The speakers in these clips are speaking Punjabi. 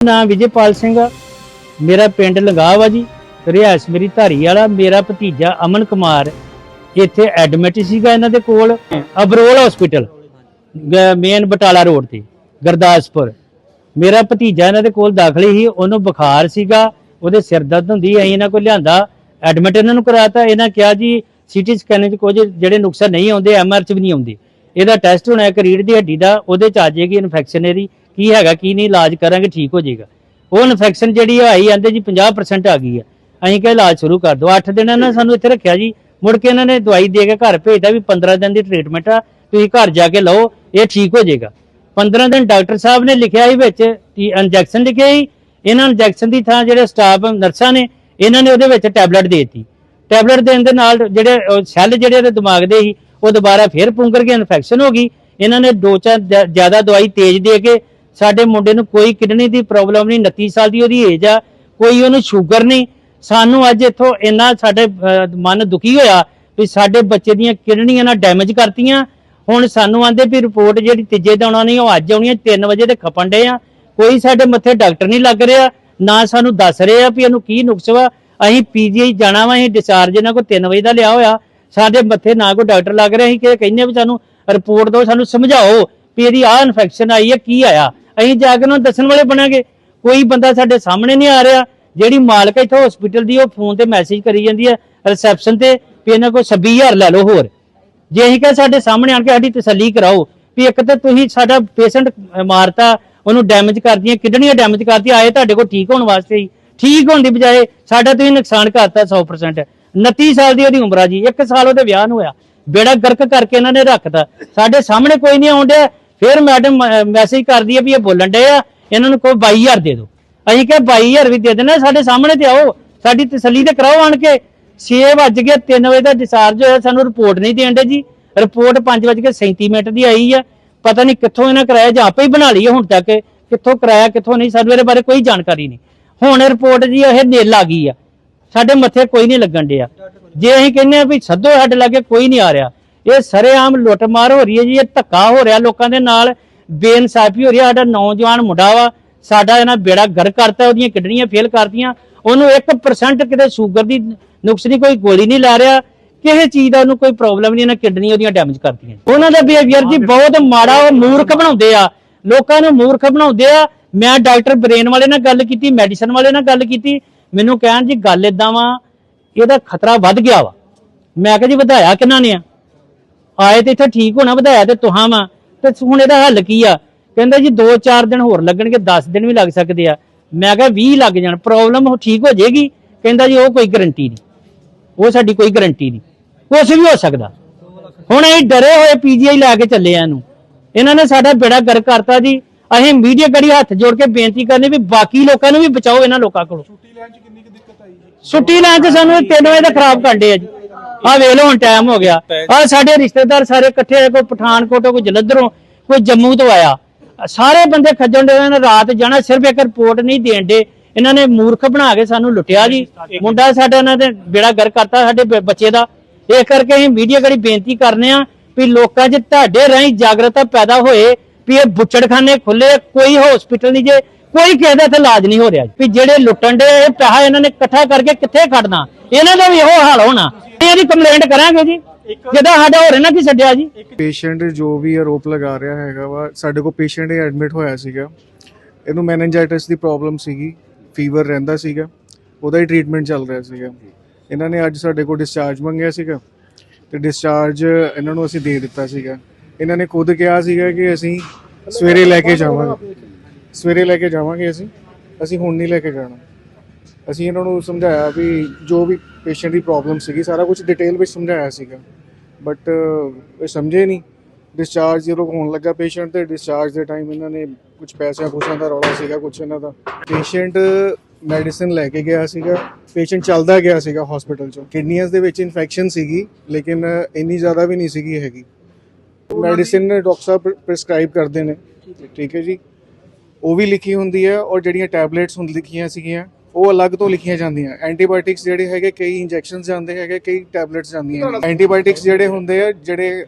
ਨਾਮ ਵਿਜੇਪਾਲ ਸਿੰਘ ਆ। ਮੇਰਾ ਪਿੰਡ ਲੰਗਾਹ ਵਾ ਜੀ। ਰਿਹਾਇਸ਼ ਮੇਰੀ ਧਾਰੀ ਵਾਲਾ, ਮੇਰਾ ਭਤੀਜਾ ਅਮਨ ਕੁਮਾਰ। ਇੱਥੇ ਐਡਮਿਟ ਸੀਗਾ ਇਹਨਾਂ ਦੇ ਕੋਲ, Abrol hospital main Batala road ਤੇ, ਗੁਰਦਾਸਪੁਰ। ਮੇਰਾ ਭਤੀਜਾ ਇਹਨਾਂ ਦੇ ਕੋਲ ਦਾਖਲ ਸੀ, ਉਹਨੂੰ ਬੁਖਾਰ ਸੀਗਾ, ਉਹਦੇ ਸਿਰ ਦਰਦ ਹੁੰਦੀ ਅਸੀਂ ਇਹਨਾਂ ਕੋਲ ਲਿਆਂਦਾ ਐਡਮਿਟ ਇਹਨਾਂ ਨੂੰ ਕਰਾਤਾ। ਇਹਨਾਂ ਕਿਹਾ ਜੀ ਸੀਟੀ ਸਕੈਨ 'ਚ ਕੁਝ ਜਿਹੜੇ ਨੁਕਸਾਨ ਨਹੀਂ ਆਉਂਦੇ ਐਮਆਰ 'ਚ ਵੀ ਨਹੀਂ ਆਉਂਦੇ। ਇਹਦਾ ਟੈਸਟ ਹੋਣਾ ਇੱਕ ਰੀੜ ਦੀ ਹੱਡੀ ਦਾ, ਉਹਦੇ 'ਚ ਆ ਜਾਏਗੀ ਇਨਫੈਕਸ਼ਨ ਇਹਦੀ। ਕੀ ਹੈਗਾ, ਕੀ ਨਹੀਂ, ਇਲਾਜ ਕਰਾਂਗੇ, ਠੀਕ ਹੋ ਜਾਏਗਾ। ਉਹ ਇਨਫੈਕਸ਼ਨ ਜਿਹੜੀ ਆਈ ਜਾਂਦੇ ਜੀ 50% ਆ ਗਈ ਹੈ ਅਸੀਂ ਕਿਹਾ ਇਲਾਜ ਸ਼ੁਰੂ ਕਰ ਦਿਓ। 8 ਦਿਨ ਇਹਨਾਂ ਨੇ ਸਾਨੂੰ ਇੱਥੇ ਰੱਖਿਆ ਜੀ। ਮੁੜ ਕੇ ਇਹਨਾਂ ਨੇ ਦਵਾਈ ਦੇ ਕੇ ਘਰ ਭੇਜਦਾ ਵੀ 15 ਦਿਨ ਦੀ ਟ੍ਰੀਟਮੈਂਟ ਆ, ਤੁਸੀਂ ਘਰ ਜਾ ਕੇ ਲਓ, ਇਹ ਠੀਕ ਹੋ ਜਾਏਗਾ। 15 ਦਿਨ ਡਾਕਟਰ ਸਾਹਿਬ ਨੇ ਲਿਖਿਆ ਸੀ ਵਿੱਚ ਇੰਜੈਕਸ਼ਨ ਲਿਖਿਆ ਸੀ। ਇਹਨਾਂ ਇੰਜੈਕਸ਼ਨ ਦੀ ਥਾਂ ਜਿਹੜੇ ਸਟਾਫ ਨਰਸਾਂ ਨੇ, ਇਹਨਾਂ ਨੇ ਉਹਦੇ ਵਿੱਚ ਟੈਬਲੇਟ ਦੇਤੀ। ਟੈਬਲੇਟ ਦੇਣ ਦੇ ਨਾਲ ਜਿਹੜੇ ਸੈੱਲ ਜਿਹੜੇ ਉਹਦੇ ਦਿਮਾਗ ਦੇ ਸੀ, ਉਹ ਦੁਬਾਰਾ ਫੇਰ ਪੁੰਗਰ ਕੇ ਇਨਫੈਕਸ਼ਨ ਹੋ ਗਈ। ਇਹਨਾਂ ਨੇ ਦੋ ਚਾਰ ਜ਼ਿਆਦਾ ਦਵਾਈ ਤੇਜ਼ ਦੇ ਕੇ ਸਾਡੇ ਮੁੰਡੇ ਨੂੰ ਕੋਈ ਕਿਡਨੀ ਦੀ ਪ੍ਰੋਬਲਮ ਨਹੀਂ 29 ਸਾਲ ਦੀ ਉਹਦੀ ਏਜ ਆ, ਕੋਈ ਉਹਨੂੰ ਸ਼ੂਗਰ ਨਹੀਂ। ਸਾਨੂੰ ਅੱਜ ਇੱਥੋਂ ਇੰਨਾ ਸਾਡੇ ਮਨ ਦੁਖੀ ਹੋਇਆ ਵੀ ਸਾਡੇ ਬੱਚੇ ਦੀਆਂ ਕਿਡਨੀਆਂ ਨਾਲ ਡੈਮੇਜ ਕਰਤੀਆਂ। ਹੁਣ ਸਾਨੂੰ ਆਂਦੇ ਵੀ ਰਿਪੋਰਟ ਜਿਹੜੀ ਤੀਜੇ ਦਿਨ ਆਉਣੀ, ਉਹ ਅੱਜ ਆਉਣੀ ਹੈ 3 ਵਜੇ ਤੇ ਖਪਣ ਡੇ ਆ। ਕੋਈ ਸਾਡੇ ਮੱਥੇ ਡਾਕਟਰ ਨਹੀਂ ਲੱਗ ਰਿਹਾ, ਨਾ ਸਾਨੂੰ ਦੱਸ ਰਹੇ ਆ ਵੀ ਇਹਨੂੰ ਕੀ ਨੁਕਸ ਵਾ। ਅਸੀਂ ਪੀਜੀਆਈ ਜਾਣਾ ਵਾ, ਅਸੀਂ ਡਿਸਚਾਰਜ ਇਹਨਾਂ ਕੋ 3 ਵਜੇ ਦਾ ਲਿਆ ਹੋਇਆ। ਸਾਡੇ ਮੱਥੇ ਨਾ ਕੋਈ ਡਾਕਟਰ ਲੱਗ ਰਿਹਾ, ਅਸੀਂ ਕਿ ਕਹਿੰਦੇ ਵੀ ਸਾਨੂੰ ਰਿਪੋਰਟ ਦਿਓ, ਸਾਨੂੰ ਸਮਝਾਓ ਵੀ ਇਹਦੀ ਆਹ ਇਨਫੈਕਸ਼ਨ ਆਈ ਹੈ ਕੀ ਆਇਆ। ਅਸੀਂ ਜਾ ਕੇ ਉਹਨਾਂ ਨੂੰ ਦੱਸਣ ਵਾਲੇ ਬਣਾਂਗੇ। ਕੋਈ ਬੰਦਾ ਸਾਡੇ ਸਾਹਮਣੇ ਨਹੀਂ ਆ ਰਿਹਾ, ਜਿਹੜੀ ਮਾਲਕ ਹੈ ਇੱਥੇ ਹਸਪੀਟਲ ਦੀ ਉਹ ਫੋਨ ਤੇ ਮੈਸੇਜ ਕਰੀ ਜਾਂਦੀ ਹੈ ਰਿਸੈਪਸ਼ਨ ਤੇ, ਵੀ ਇਹਨਾਂ ਕੋਲ 26000 ਲੈ ਲਓ ਹੋਰ। ਜੇ ਅਸੀਂ ਕਹਾਂ ਸਾਡੇ ਸਾਹਮਣੇ ਆਣ ਕੇ ਸਾਡੀ ਤਸੱਲੀ ਕਰਾਓ, ਵੀ ਇੱਕ ਤਾਂ ਤੁਸੀਂ ਸਾਡਾ ਪੇਸ਼ੈਂਟ ਮਾਰਤਾ, ਉਹਨੂੰ ਡੈਮੇਜ ਕਰਦੀਆਂ, ਕਿਡਨੀਆਂ ਡੈਮੇਜ ਕਰਦੀਆਂ, ਆਏ ਤੁਹਾਡੇ ਕੋਲ ਠੀਕ ਹੋਣ ਵਾਸਤੇ ਹੀ। ਠੀਕ ਹੋਣ ਦੀ ਬਜਾਏ ਸਾਡਾ ਤੁਸੀਂ ਨੁਕਸਾਨ ਕਰਤਾ 100% 29 ਸਾਲ ਦੀ ਉਹਦੀ ਉਮਰ ਆ ਜੀ, ਇੱਕ ਸਾਲ ਉਹਦੇ ਵਿਆਹ ਨੂੰ ਹੋਇਆ। ਬੇੜਾ ਗਰਕ ਕਰਕੇ ਇਹਨਾਂ ਨੇ ਰੱਖਤਾ। ਸਾਡੇ ਸਾਹਮਣੇ ਕੋਈ ਨਹੀਂ ਆਉਂਦਿਆ ਫਿਰ ਮੈਡਮ ਮੈਸੇਜ ਕਰਦੀ ਆ ਵੀ ਇਹ ਬੋਲਣ ਡੇ ਆ, ਇਹਨਾਂ ਨੂੰ ਕੋਈ 22000 ਦੇ ਦਿਓ। ਅਸੀਂ ਕਿਹਾ 22000 ਵੀ ਦੇ ਦੇਣਾ ਸਾਡੇ ਸਾਹਮਣੇ ਤੇ ਆਓ, ਸਾਡੀ ਤਸੱਲੀ ਤੇ ਕਰਾਓ ਆਣ ਕੇ। 6 ਵੱਜ ਕੇ 3 ਵਜੇ ਦਾ ਡਿਸਚਾਰਜ ਹੋਇਆ, ਸਾਨੂੰ ਰਿਪੋਰਟ ਨਹੀਂ ਦੇਣ ਦੇ ਜੀ। ਰਿਪੋਰਟ 5 ਵੱਜ ਕੇ 37 ਮਿੰਟ ਦੀ ਆਈ ਆ। ਪਤਾ ਨਹੀਂ ਕਿੱਥੋਂ ਇਹਨਾਂ ਕਰਾਇਆ ਜਾਂ ਆਪੇ ਹੀ ਬਣਾ ਲਈ ਹੁਣ ਤੱਕ। ਕਿੱਥੋਂ ਕਰਾਇਆ, ਕਿੱਥੋਂ ਨਹੀਂ ਸਾਨੂੰ ਇਹਦੇ ਬਾਰੇ ਕੋਈ ਜਾਣਕਾਰੀ ਨਹੀਂ। ਹੁਣ ਰਿਪੋਰਟ ਜੀ ਇਹ ਨਿਲ ਆ ਗਈ ਆ। ਸਾਡੇ ਮੱਥੇ ਕੋਈ ਨਹੀਂ ਲੱਗਣ ਡਿਆ। ਜੇ ਅਸੀਂ ਕਹਿੰਦੇ ਆ ਵੀ ਸੱਦੋ ਸਾਡੇ ਲਾਗੇ, ਕੋਈ ਨਹੀਂ ਆ ਰਿਹਾ। ਇਹ ਸਰੇਆਮ ਲੁੱਟਮਾਰ ਹੋ ਰਹੀ ਹੈ ਜੀ, ਇਹ ਧੱਕਾ ਹੋ ਰਿਹਾ ਲੋਕਾਂ ਦੇ ਨਾਲ। ਬੇਇਨਸਾਫੀ ਹੋ ਰਹੀ ਹੈ, ਸਾਡਾ ਨੌਜਵਾਨ ਮੁੰਡਾ ਵਾ, ਸਾਡਾ ਇਹਨਾਂ ਬੇੜਾ ਗਰ ਕਰਤਾ, ਉਹਦੀਆਂ ਕਿਡਨੀਆਂ ਫੇਲ ਕਰਤੀਆਂ। ਉਹਨੂੰ 1% ਕਿਤੇ ਸ਼ੂਗਰ ਦੀ ਨੁਕਸ ਨਹੀਂ ਕੋਈ ਗੋਲੀ ਨਹੀਂ ਲੈ ਰਿਹਾ। ਕਿਸੇ ਚੀਜ਼ ਦਾ ਉਹਨੂੰ ਕੋਈ ਪ੍ਰੋਬਲਮ ਨਹੀਂ, ਇਹਨਾਂ ਕਿਡਨੀ ਉਹਦੀਆਂ ਡੈਮੇਜ ਕਰਤੀਆਂ। ਉਹਨਾਂ ਦਾ ਬਿਹੇਵੀਅਰ ਜੀ ਬਹੁਤ ਮਾੜਾ ਉਹ ਮੂਰਖ ਬਣਾਉਂਦੇ ਆ। ਲੋਕਾਂ ਨੂੰ ਮੂਰਖ ਬਣਾਉਂਦੇ ਆ। ਮੈਂ ਡਾਕਟਰ ਬ੍ਰੇਨ ਵਾਲੇ ਨਾਲ ਗੱਲ ਕੀਤੀ, ਮੈਡੀਸਨ ਵਾਲੇ ਨਾਲ ਗੱਲ ਕੀਤੀ। ਮੈਨੂੰ ਕਹਿਣ ਜੀ, ਗੱਲ ਇਦਾਂ ਵਾ, ਇਹਦਾ ਖਤਰਾ ਵੱਧ ਗਿਆ ਵਾ। ਮੈਂ ਕਿਹਾ ਜੀ, ਵਧਾਇਆ ਕਿਹਨਾਂ ਨੇ ਆ? ਆਏ ਤੇ ਇੱਥੇ ਠੀਕ ਹੋਣਾ ਵਧਾਇਆ ਤੇ ਤੁਹਾਂ ਵਾ। ਤੇ ਹੁਣ ਇਹਦਾ ਹੱਲ ਕੀ ਆ? ਕਹਿੰਦਾ ਜੀ 2-4 ਦਿਨ ਹੋਰ ਲੱਗਣਗੇ 10 ਦਿਨ ਵੀ ਲੱਗ ਸਕਦੇ ਆ। ਮੈਂ ਕਿਹਾ 20 ਲੱਗ ਜਾਣ ਪ੍ਰੋਬਲਮ ਠੀਕ ਹੋ ਜਾਏਗੀ? ਕਹਿੰਦਾ ਜੀ ਉਹ ਕੋਈ ਗਰੰਟੀ ਨਹੀਂ। ਉਹ ਸਾਡੀ ਕੋਈ ਗਰੰਟੀ ਨਹੀਂ। ਕੁਛ ਵੀ ਹੋ ਸਕਦਾ। ਹੁਣ ਇਹ ਡਰੇ ਹੋਏ ਪੀਜੀਆਈ ਲੈ ਕੇ ਚੱਲੇ ਆ ਇਹਨੂੰ। ਇਹਨਾਂ ਨੇ ਸਾਡਾ ਬੇੜਾ ਗਰ ਕਰਤਾ ਜੀ। ਅਸੀਂ ਮੀਡੀਆ ਕੜੀ ਹੱਥ ਜੋੜ ਕੇ ਬੇਨਤੀ ਕਰਨੀ ਵੀ ਬਾਕੀ ਲੋਕਾਂ ਨੂੰ ਵੀ ਬਚਾਓ ਇਹਨਾਂ ਲੋਕਾਂ ਕੋਲੋਂ। ਛੁੱਟੀ ਲੈਣ ਚ ਸਾਨੂੰ 3 ਵਜੇ ਦਾ ਖਰਾਬ ਕਰਦੇ ਆ ਜੀ। ਆ ਵੇਖ ਲਓ ਹੁਣ ਟਾਈਮ ਹੋ ਗਿਆ। ਆ ਸਾਡੇ ਰਿਸ਼ਤੇਦਾਰ ਸਾਰੇ ਇਕੱਠੇ ਹੋਏ ਕੋਈ ਪਠਾਨਕੋਟੋਂ ਕੋਈ ਜਲੰਧਰੋਂ ਕੋਈ ਜੰਮੂ ਤੋਂ ਆਇਆ। ਸਾਰੇ ਬੰਦੇ ਖੱਜਣ ਦੇ ਨੇ ਰਾਤ ਜਾਣਾ ਸਿਰਫ ਇੱਕ ਰਿਪੋਰਟ ਨਹੀਂ ਦੇਣ ਦੇ। ਇਹਨਾਂ ਨੇ ਮੂਰਖ ਬਣਾ ਕੇ ਸਾਨੂੰ ਲੁੱਟਿਆ ਜੀ। ਮੁੰਡਾ ਸਾਡਾ ਇਹਨਾਂ ਦੇ ਬੇੜਾ ਗਰ ਕਰਤਾ ਸਾਡੇ ਬੱਚੇ ਦਾ। ਇਸ ਕਰਕੇ ਅਸੀਂ ਮੀਡੀਆ ਕੜੀ ਬੇਨਤੀ ਕਰਨੇ ਆ ਵੀ ਲੋਕਾਂ 'ਚ ਤੁਹਾਡੇ ਰਾਹੀਂ ਜਾਗਰਤਾ ਪੈਦਾ ਹੋਏ ਵੀ ਇਹ ਬੁੱਚੜਖਾਨੇ ਖੁੱਲੇ ਕੋਈ ਹਸਪੀਟਲ ਨਹੀਂ ਜੇ ਕੋਈ ਕਿਸੇ ਦਾ ਇੱਥੇ ਇਲਾਜ ਨਹੀਂ ਹੋ ਰਿਹਾ। ਵੀ ਜਿਹੜੇ ਲੁੱਟਣ ਦੇ ਇਹ ਪੈਸਾ ਇਹਨਾਂ ਨੇ ਇਕੱਠਾ ਕਰਕੇ ਕਿੱਥੇ ਖੜਨਾ? ਇਹਨਾਂ ਦਾ ਵੀ ਇਹੋ ਹਾਲ ਹੋਣਾ। ਇਹਦੀ ਕੰਪਲੇਂਟ ਕਰਾਂਗੇ ਜੀ। ਜਦੋਂ ਸਾਡਾ ਹੋਰ ਇਹਨਾਂ ਕੀ ਛੱਡਿਆ ਜੀ। ਪੇਸ਼ੈਂਟ ਜੋ ਵੀ ਆਰੋਪ ਲਗਾ ਰਿਹਾ ਹੈਗਾ ਵਾ ਸਾਡੇ ਕੋਲ ਪੇਸ਼ੈਂਟ ਐਡਮਿਟ ਹੋਇਆ ਸੀਗਾ। ਇਹਨੂੰ ਮੈਨੇਜਾਈਟਿਸ ਦੀ ਪ੍ਰੋਬਲਮ ਸੀਗੀ ਫੀਵਰ ਰਹਿੰਦਾ ਸੀਗਾ ਉਹਦਾ ਹੀ ਟ੍ਰੀਟਮੈਂਟ ਚੱਲ ਰਿਹਾ ਸੀਗਾ। ਇਹਨਾਂ ਨੇ ਅੱਜ ਸਾਡੇ ਕੋਲ ਡਿਸਚਾਰਜ ਮੰਗਿਆ ਸੀਗਾ ਤੇ ਡਿਸਚਾਰਜ ਇਹਨਾਂ ਨੂੰ ਅਸੀਂ ਦੇ ਦਿੱਤਾ ਸੀਗਾ। ਇਹਨਾਂ ਨੇ ਖੁਦ ਕਿਹਾ ਸੀਗਾ ਕਿ ਅਸੀਂ ਸਵੇਰੇ ਲੈ ਕੇ ਜਾਵਾਂਗੇ। ਸਵੇਰੇ ਲੈ ਕੇ ਜਾਵਾਂਗੇ ਅਸੀਂ। ਅਸੀਂ ਹੁਣ ਨਹੀਂ ਲੈ ਕੇ ਜਾਣਾ। ਅਸੀਂ ਇਹਨਾਂ ਨੂੰ ਸਮਝਾਇਆ ਵੀ ਜੋ ਵੀ ਪੇਸ਼ੈਂਟ ਦੀ ਪ੍ਰੋਬਲਮ ਸੀਗੀ ਸਾਰਾ ਕੁਝ ਡਿਟੇਲ ਵਿੱਚ ਸਮਝਾਇਆ ਸੀਗਾ। ਬਟ ਇਹ ਸਮਝੇ ਨਹੀਂ। ਡਿਸਚਾਰਜ ਜਦੋਂ ਹੋਣ ਲੱਗਾ ਪੇਸ਼ੈਂਟ ਤੇ ਡਿਸਚਾਰਜ ਦੇ ਟਾਈਮ ਇਹਨਾਂ ਨੇ ਕੁਝ ਪੈਸਿਆਂ ਪੂਸਿਆਂ ਦਾ ਰੌਲਾ ਸੀਗਾ ਕੁਝ ਇਹਨਾਂ ਦਾ। ਪੇਸ਼ੈਂਟ ਮੈਡੀਸਿਨ ਲੈ ਕੇ ਗਿਆ ਸੀਗਾ। ਪੇਸ਼ੈਂਟ ਚੱਲਦਾ ਗਿਆ ਸੀਗਾ ਹਸਪੀਟਲ ਚੋਂ। ਕਿਡਨੀਆਂ ਦੇ ਵਿੱਚ ਇਨਫੈਕਸ਼ਨ ਸੀਗੀ ਲੇਕਿਨ ਇੰਨੀ ਜ਼ਿਆਦਾ ਵੀ ਨਹੀਂ ਸੀਗੀ ਹੈਗੀ। ਮੈਡੀਸਿਨ ਡਾਕਟਰ ਸਾਹਿਬ ਪ੍ਰਿਸਕ੍ਰਾਈਬ ਕਰਦੇ ਨੇ। ਠੀਕ ਹੈ। ਜੀ। ਉਹ ਵੀ ਲਿਖੀ ਹੁੰਦੀ ਹੈ ਔਰ ਜਿਹੜੀਆਂ ਟੈਬਲੇਟਸ ਹੁਣ ਲਿਖੀਆਂ ਸੀਗੀਆਂ ਉਹ ਅਲੱਗ ਤੋਂ ਲਿਖੀਆਂ ਜਾਂਦੀਆਂ। ਐਂਟੀਬਾਇਓਟਿਕਸ ਜਿਹੜੇ ਹੈਗੇ ਕਈ ਇੰਜੈਕਸ਼ਨਸ ਜਾਂਦੇ ਹੈਗੇ ਕਈ ਟੈਬਲੇਟਸ ਜਾਂਦੀਆਂ ਐਂਟੀਬਾਇਓਟਿਕਸ ਜਿਹੜੇ ਹੁੰਦੇ ਆ ਜਿਹੜੇ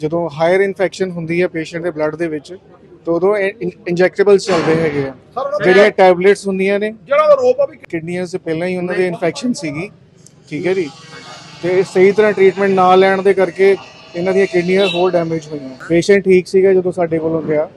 ਜਦੋਂ ਹਾਇਰ ਇਨਫੈਕਸ਼ਨ ਹੁੰਦੀ ਹੈ ਪੇਸ਼ੈਂਟ ਦੇ ਬਲੱਡ ਦੇ ਵਿੱਚ ਤਾਂ ਉਦੋਂ ਇੰਜੈਕਟੇਬਲਸ ਚੱਲਦੇ ਹੈਗੇ ਆ। ਜਿਹੜੀਆਂ ਟੈਬਲੇਟਸ ਹੁੰਦੀਆਂ ਨੇ ਜਿਹੜਾ ਦਾ ਰੋਪ ਆ ਵੀ ਕਿਡਨੀਆਂ ਸੇ ਪਹਿਲਾਂ ਹੀ ਉਹਨਾਂ ਦੇ ਇਨਫੈਕਸ਼ਨ ਸੀਗੀ। ਠੀਕ ਹੈ ਜੀ? ਤੇ ਸਹੀ ਤਰ੍ਹਾਂ ਟ੍ਰੀਟਮੈਂਟ ਨਾ ਲੈਣ ਦੇ ਕਰਕੇ ਇਹਨਾਂ ਦੀਆਂ ਕਿਡਨੀਆਂ ਹੋਰ ਡੈਮੇਜ ਹੋਈਆਂ। ਪੇਸ਼ੈਂਟ ਠੀਕ ਸੀਗਾ ਜਦੋਂ ਸਾਡੇ ਕੋਲੋਂ ਗਿਆ।